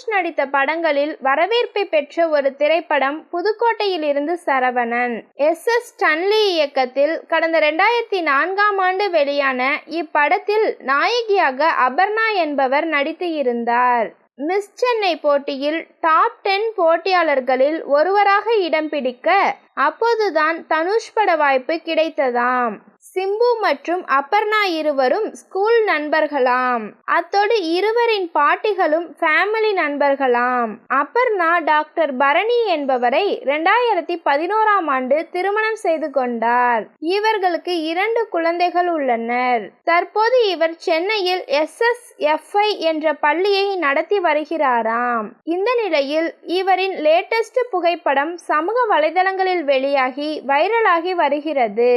தனுஷ் நடித்த படங்களில் வரவேற்பை பெற்ற ஒரு திரைப்படம் புதுக்கோட்டையிலிருந்து சரவணன். எஸ். எஸ். ஸ்டன்லி இயக்கத்தில் கடந்த ரெண்டாயிரத்தி நான்காம் ஆண்டு வெளியான இப்படத்தில் நாயகியாக அபர்ணா என்பவர் நடித்து இருந்தார். மிஸ் சென்னை போட்டியில் டாப் டென் போட்டியாளர்களில் ஒருவராக இடம் பிடிக்க அப்போதுதான் தனுஷ் பட வாய்ப்பு கிடைத்ததாம். சிம்பு மற்றும் அபர்ணா இருவரும் ஸ்கூல் நண்பர்களாம். அத்தோடு இருவரின் பாட்டிகளும் ஃபேமிலி நண்பர்களாம். அபர்ணா டாக்டர் பரணி என்பவரை ரெண்டாயிரத்தி பதினோராம் ஆண்டு திருமணம் செய்து கொண்டார். இவர்களுக்கு இரண்டு குழந்தைகள் உள்ளனர். தற்போது இவர் சென்னையில் எஸ் எஸ் எஃப்ஐ என்ற பள்ளியை நடத்தி வருகிறாராம். இந்த நிலையில் இவரின் லேட்டஸ்ட் புகைப்படம் சமூக வலைதளங்களில் வெளியாகி வைரலாகி வருகிறது.